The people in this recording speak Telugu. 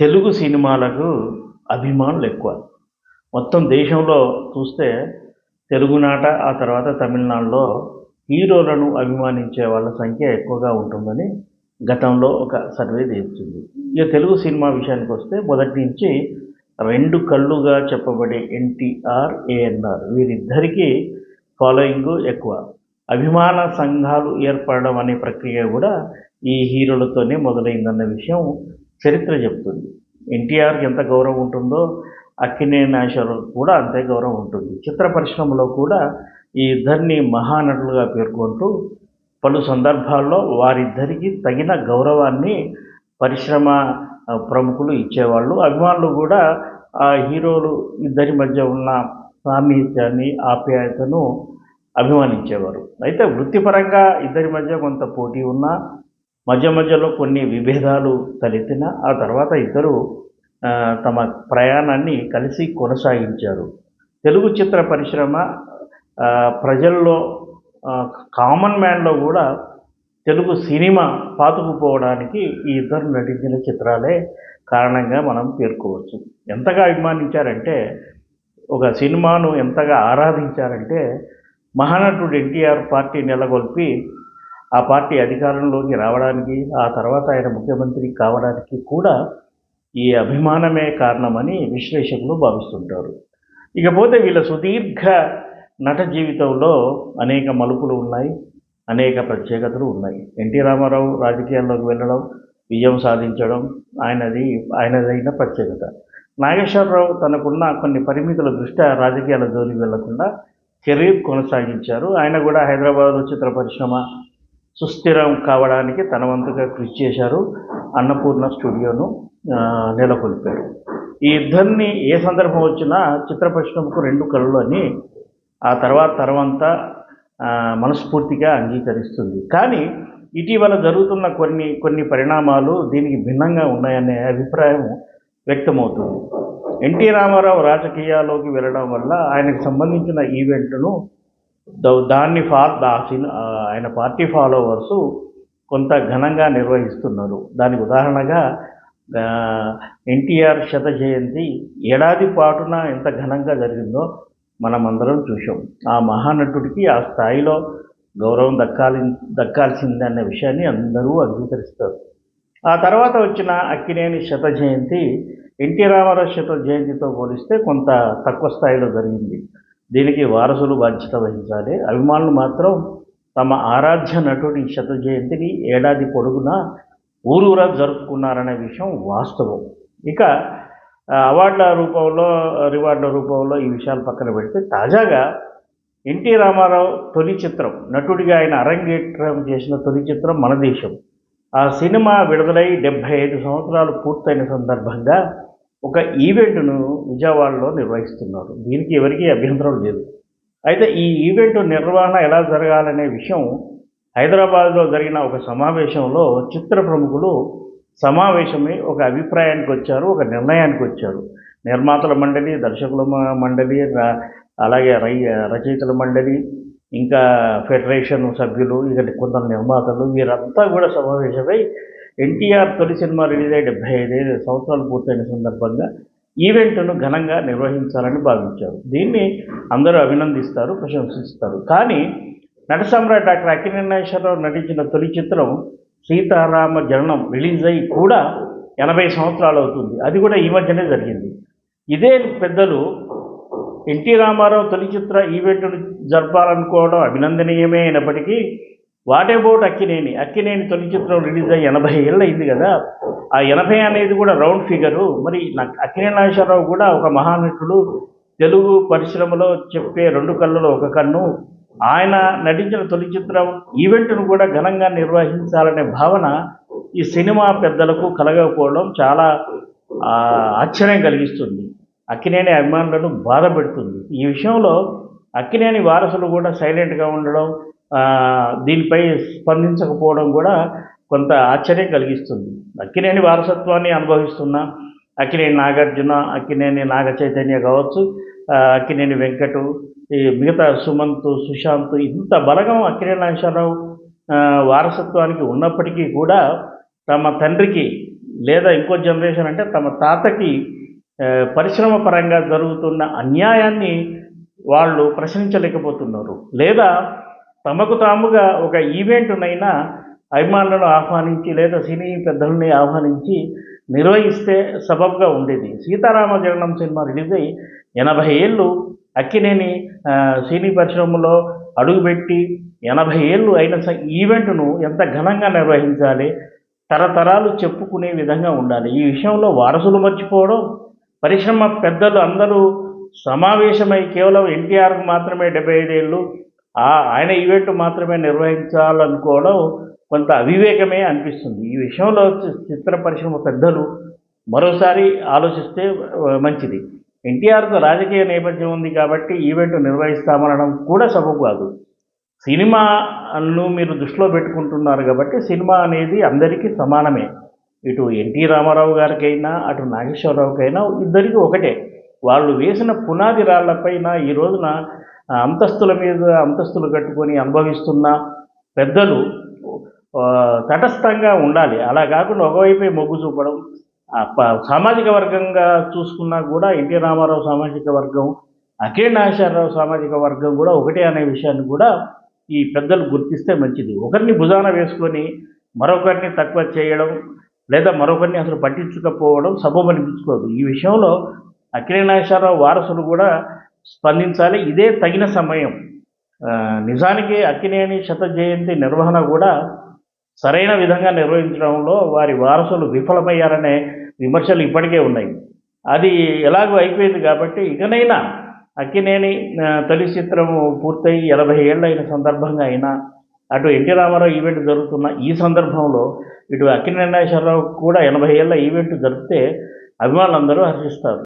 తెలుగు సినిమాలకు అభిమానులు ఎక్కువ. మొత్తం దేశంలో చూస్తే తెలుగునాట ఆ తర్వాత తమిళనాడులో హీరోలను అభిమానించే వాళ్ళ సంఖ్య ఎక్కువగా ఉంటుందని గతంలో ఒక సర్వే తీర్చింది ఇక తెలుగు సినిమా విషయానికి వస్తే మొదటి నుంచి రెండు కళ్ళుగా చెప్పబడే ఎన్టీఆర్ ఏఎన్ఆర్ వీరిద్దరికీ ఫాలోయింగ్ ఎక్కువ. అభిమాన సంఘాలు ఏర్పడడం అనే ప్రక్రియ కూడా ఈ హీరోలతోనే మొదలైందన్న విషయం చరిత్ర చెప్తుంది. ఎన్టీఆర్కి ఎంత గౌరవం ఉంటుందో అక్కినే నాగేశ్వరరావు కూడా అంతే గౌరవం ఉంటుంది. చిత్ర పరిశ్రమలో కూడా ఈ ఇద్దరిని మహానటులుగా పేర్కొంటూ పలు సందర్భాల్లో వారిద్దరికి తగిన గౌరవాన్ని పరిశ్రమ ప్రముఖులు ఇచ్చేవాళ్ళు. అభిమానులు కూడా ఆ హీరోలు ఇద్దరి మధ్య ఉన్న సామీప్యాన్ని ఆప్యాయతను అభిమానించేవారు. అయితే వృత్తిపరంగా ఇద్దరి మధ్య కొంత పోటీ ఉన్నా మధ్య మధ్యలో కొన్ని విభేదాలు తలెత్తిన ఆ తర్వాత ఇద్దరు తమ ప్రయాణాన్ని కలిసి కొనసాగించారు. తెలుగు చిత్ర పరిశ్రమ ప్రజల్లో కామన్ మ్యాన్లో కూడా తెలుగు సినిమా పాతుకుపోవడానికి ఈ ఇద్దరు నటించిన చిత్రాలే కారణంగా మనం పేర్కోవచ్చు. ఎంతగా అభిమానించారంటే ఒక సినిమాను ఎంతగా ఆరాధించారంటే మహానటుడు ఎన్టీఆర్ పార్టీ నెలకొల్పి ఆ పార్టీ అధికారంలోకి రావడానికి ఆ తర్వాత ఆయన ముఖ్యమంత్రి కావడానికి కూడా ఈ అభిమానమే కారణమని విశ్లేషకులు భావిస్తుంటారు. ఇకపోతే వీళ్ళ సుదీర్ఘ నట జీవితంలో అనేక మలుపులు ఉన్నాయి అనేక ప్రత్యేకతలు ఉన్నాయి. ఎన్టీ రామారావు రాజకీయాల్లోకి వెళ్ళడం విజయం సాధించడం ఆయనది ఆయనదైన ప్రత్యేకత. నాగేశ్వరరావు తనకున్న కొన్ని పరిమితుల దృష్ట్యా రాజకీయాల జోలికి వెళ్ళకుండా కెరీర్ కొనసాగించారు. ఆయన కూడా హైదరాబాద్లో చిత్ర పరిశ్రమ సుస్థిరం కావడానికి తన వంతుగా కృషి చేశారు. అన్నపూర్ణ స్టూడియోను నెలకొల్పారు. ఈ ఇద్దరిని ఏ సందర్భం వచ్చినా చిత్ర పరిశ్రమకు రెండు కళ్ళు అని ఆ తర్వాత తర్వంతా మనస్ఫూర్తిగా అంగీకరిస్తుంది. కానీ ఇటీవల జరుగుతున్న కొన్ని కొన్ని పరిణామాలు దీనికి భిన్నంగా ఉన్నాయనే అభిప్రాయం వ్యక్తమవుతుంది. ఎన్టీ రామారావు రాజకీయాల్లోకి వెళ్ళడం వల్ల ఆయనకు సంబంధించిన ఈవెంట్ను దాన్ని ఫా ఆయన పార్టీ ఫాలోవర్సు కొంత ఘనంగా నిర్వహిస్తున్నారు. దానికి ఉదాహరణగా ఎన్టీఆర్ శత జయంతి ఏడాది పాటున ఎంత ఘనంగా జరిగిందో మనమందరం చూసాం ఆ మహానటుడికి ఆ స్థాయిలో గౌరవం దక్కాలి దక్కాల్సిందే అనే విషయాన్ని అందరూ అంగీకరిస్తారు. ఆ తర్వాత వచ్చిన అక్కినేని శత జయంతి ఎన్టీ రామారావు శత జయంతితో పోలిస్తే కొంత తక్కువ స్థాయిలో జరిగింది. దీనికి వారసులు బాధ్యత వహించాలి. అభిమానులు మాత్రం తమ ఆరాధ్య నటుడి శత జయంతిని ఏడాది పొడుగునా ఊరూరా జరుపుకున్నారనే విషయం వాస్తవం. ఇక అవార్డుల రూపంలో రివార్డుల రూపంలో ఈ విషయాలు పక్కన పెడితే తాజాగా ఎన్టీ రామారావు తొలి చిత్రం నటుడిగా ఆయన అరంగేట్రం చేసిన తొలి చిత్రం మన దేశం. ఆ సినిమా విడుదలై డెబ్భై ఐదు సంవత్సరాలు పూర్తయిన సందర్భంగా ఒక ఈవెంట్ను విజయవాడలో నిర్వహిస్తున్నారు. దీనికి ఎవరికీ అభ్యంతరం లేదు. అయితే ఈ ఈవెంట్ నిర్వహణ ఎలా జరగాలనే విషయం హైదరాబాద్లో జరిగిన ఒక సమావేశంలో చిత్ర ప్రముఖులు సమావేశమై ఒక అభిప్రాయానికి వచ్చారు ఒక నిర్ణయానికి వచ్చారు. నిర్మాతల మండలి దర్శకుల మండలి అలాగే రై రచయితల మండలి ఇంకా ఫెడరేషన్ సభ్యులు ఇక కొందరు నిర్మాతలు వీరంతా కూడా సమావేశమై ఎన్టీఆర్ తొలి సినిమా రిలీజ్ అయ్యి డెబ్బై ఐదు సంవత్సరాలు పూర్తయిన సందర్భంగా ఈవెంట్ను ఘనంగా నిర్వహించాలని భావించారు. దీన్ని అందరూ అభినందిస్తారు ప్రశంసిస్తారు. కానీ నట సమ్రాట్ డాక్టర్ అక్కినే నటించిన తొలి చిత్రం సీతారామ జననం రిలీజ్ అయ్యి కూడా ఎనభై సంవత్సరాలు అవుతుంది. అది కూడా ఈ మధ్యనే జరిగింది. ఇదే పెద్దలు ఎన్టీ రామారావు తొలి చిత్ర ఈవెంట్ను జరపాలనుకోవడం అభినందనీయమే అయినప్పటికీ వాట్ అబౌట్ అక్కినేని అక్కినేని తొలి చిత్రం రిలీజ్ అయ్యి ఎనభై ఏళ్ళు అయింది కదా. ఆ ఎనభై అనేది కూడా రౌండ్ ఫిగరు. మరి నాకు అక్కినేని నాగేశ్వరరావు కూడా ఒక మహానటుడు. తెలుగు పరిశ్రమలో చెప్పే రెండు కళ్ళలో ఒక కన్ను. ఆయన నటించిన తొలి చిత్రం ఈవెంట్ను కూడా ఘనంగా నిర్వహించాలనే భావన ఈ సినిమా పెద్దలకు కలగకపోవడం చాలా ఆశ్చర్యం కలిగిస్తుంది. అక్కినేని అభిమానులను బాధ పెడుతుంది. ఈ విషయంలో అక్కినేని వారసులు కూడా సైలెంట్గా ఉండడం దీనిపై స్పందించకపోవడం కూడా కొంత ఆశ్చర్యం కలిగిస్తుంది. అక్కినేని వారసత్వాన్ని అనుభవిస్తున్న అక్కినేని నాగార్జున అక్కినేని నాగ చైతన్య కావచ్చు అక్కినేని వెంకటు ఈ మిగతా సుమంత్ సుశాంత్ ఇంత బలగం అక్కినేని నాగేశ్వరరావు వారసత్వానికి ఉన్నప్పటికీ కూడా తమ తండ్రికి లేదా ఇంకో జనరేషన్ అంటే తమ తాతకి పరిశ్రమ పరంగా జరుగుతున్న అన్యాయాన్ని వాళ్ళు ప్రశ్నించలేకపోతున్నారు. లేదా తమకు తాముగా ఒక ఈవెంట్నైనా అభిమానులను ఆహ్వానించి లేదా సినీ పెద్దలని ఆహ్వానించి నిర్వహిస్తే సబబ్గా ఉండేది. సీతారామ జగనం సినిమా రిలీజ్ అయ్యి ఎనభై ఏళ్ళు అక్కినేని సినీ పరిశ్రమలో అడుగుపెట్టి ఎనభై ఏళ్ళు అయిన ఈవెంట్ను ఎంత ఘనంగా నిర్వహించాలి తరతరాలు చెప్పుకునే విధంగా ఉండాలి. ఈ విషయంలో వారసులు మర్చిపోవడం పరిశ్రమ పెద్దలు అందరూ సమావేశమై కేవలం ఎన్టీఆర్కు మాత్రమే డెబ్బై ఐదేళ్ళు ఆయన ఈవెంట్ మాత్రమే నిర్వహించాలనుకోవడం కొంత అవివేకమే అనిపిస్తుంది. ఈ విషయంలో చిత్ర పరిశ్రమ పెద్దలు మరోసారి ఆలోచిస్తే మంచిది. ఎన్టీఆర్కు రాజకీయ నేపథ్యం ఉంది కాబట్టి ఈవెంట్ నిర్వహిస్తామనడం కూడా సబబు కాదు. సినిమాను మీరు దృష్టిలో పెట్టుకుంటున్నారు కాబట్టి సినిమా అనేది అందరికీ సమానమే. ఇటు ఎన్టీ రామారావు గారికైనా అటు నాగేశ్వరరావుకైనా ఇద్దరికీ ఒకటే. వాళ్ళు వేసిన పునాది రాళ్ళపైన ఈ రోజున అంతస్తుల మీద అంతస్తులు కట్టుకొని అనుభవిస్తున్న పెద్దలు తటస్థంగా ఉండాలి. అలా కాకుండా ఒకవైపే మొగ్గు చూపడం సామాజిక వర్గంగా చూసుకున్నా కూడా ఎన్టీ రామారావు సామాజిక వర్గం అఖిల నాగేశ్వరరావు సామాజిక వర్గం కూడా ఒకటే అనే విషయాన్ని కూడా ఈ పెద్దలు గుర్తిస్తే మంచిది. ఒకరిని భుజాన వేసుకొని మరొకరిని తక్కువ చేయడం లేదా మరొకరిని అసలు పట్టించుకపోవడం సబబనిపించుకోదు ఈ విషయంలో అఖిల నాగేశ్వరరావు వారసులు కూడా స్పందించాలి. ఇదే తగిన సమయం. నిజానికి అక్కినేని శత జయంతి నిర్వహణ కూడా సరైన విధంగా నిర్వహించడంలో వారి వారసులు విఫలమయ్యారనే విమర్శలు ఇప్పటికే ఉన్నాయి. అది ఎలాగో అయిపోయింది కాబట్టి ఇకనైనా అక్కినేని తొలి చిత్రం పూర్తయి ఎనభై ఏళ్ళు అయిన సందర్భంగా అయినా అటు ఎన్టీ రామారావు ఈవెంట్ జరుగుతున్న ఈ సందర్భంలో ఇటు అక్కినేని నాగేశ్వరరావు కూడా ఎనభై ఏళ్ళ ఈవెంట్ జరిపితే అభిమానులందరూ హర్షిస్తారు.